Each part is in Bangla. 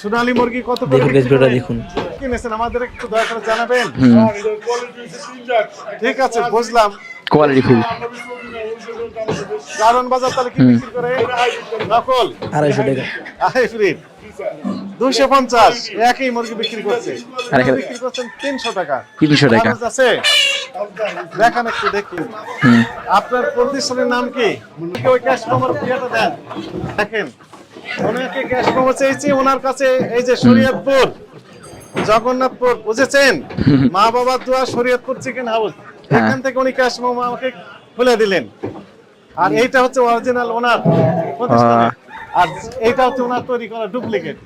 সোনালী মুরগি কত করে দেখুন। কিনেছেন আমাদের একটু দয়া করে জানাবেন? ঠিক আছে বুঝলাম। কোয়ালিটি ফুল কারণ বাজার তাহলে কি বিক্রি করে? নকল? আড়াইশো টাকা। হাইব্রিড দুইশো পঞ্চাশ। একই মুরগি বিক্রি করছে। বিক্রি করছেন তিনশো টাকা। তিনশো টাকা। কাগজ আছে? দেখান একটু দেখি। আপনার প্রতিষ্ঠানের নাম কি? ওই ক্যাশ মেমোর দেন। দেখেন। ওনাকে ক্যাশ মেমো চেয়েছি ওনার কাছে এই যে শরীয়তপুর জগন্নাথপুর বুঝেছেন? মা বাবার দোয়া শরীয়তপুর চিকেন হাউস হ্যাঁ। এখান থেকে উনি ক্যাশ মেমো আমাকে খুলে দিলেন। আর এইটা হচ্ছে অরিজিনাল ওনার। আর এইটা হচ্ছে ওনার তৈরি করা ডুপ্লিকেট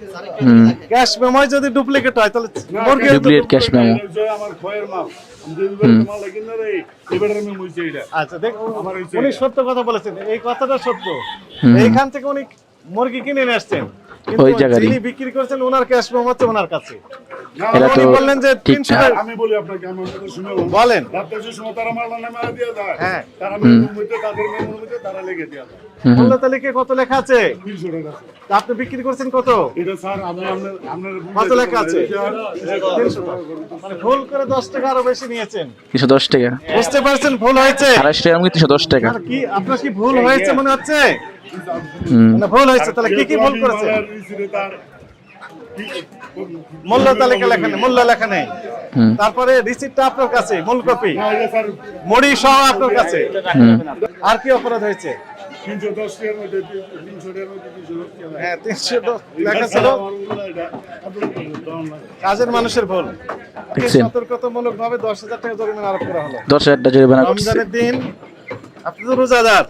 ক্যাশ মেমোয় যদি ডুপ্লিকেট হয় তাহলে ডুপ্লিকেট ক্যাশ মেমো আমার খয়ের মাল। আচ্ছা দেখ উনি সত্য কথা বলেছেন। এই কথাটা সত্য। এইখান থেকে উনি মুরগি কিনে নিয়ে আসছেন। ওই জায়গারই। যিনি বিক্রি করছেন ওনার ক্যাশ মেমো হচ্ছে ওনার কাছে। এরা তো বললেন যে তিনশো আমি বলি আপনাকে আমি আপনাকে শুনে বলেন। রাত্রে যে সময় তারা মাল নামে দিয়ে যায়। হ্যাঁ। তারা মেমোর মধ্যে তাদের মেমোর মধ্যে তারা লেগে দিয়ে যায়। হুম হুম। মূল্য কত লেখা আছে? তিনশো টাকা তা আপনি বিক্রি করছেন কত? এটা স্যার আমি আপনার আপনার কত লেখা আছে? তিনশো টাকা। মানে ভুল করে দশ টাকা আরও বেশি নিয়েছেন। তিনশো দশ টাকা। বুঝতে পারছেন ভুল হয়েছে? আড়াইশো টাকা আমি তিনশো দশ টাকা। কি আপনার কি ভুল হয়েছে মনে হচ্ছে? মানে ভুল হয়েছে তাহলে কি কি ভুল করেছে? মূল্য তালিকা লেখা নেই মূল্য লেখা নেই। তারপরে রিসিপ্টটা আপনার কাছে মূল কপি মুড়ি সহ আপনার কাছে। আর কি অপরাধ হয়েছে? হ্যাঁ লেখা ছিল। কাজের মানুষের ভুল? সতর্কতামূলক ভাবে দশ হাজার টাকা জরিমানা আরোপ করা হলো। দশ হাজার টাকা জরিমানা রমজানের দিন আপনি তো রোজাদার।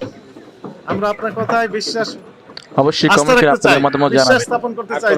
আমরা আপনার কথায় বিশ্বাস অবশ্যই কমেন্ট আপনাদের মতামত বিশ্বাস জানাবেন স্থাপন করতে চাই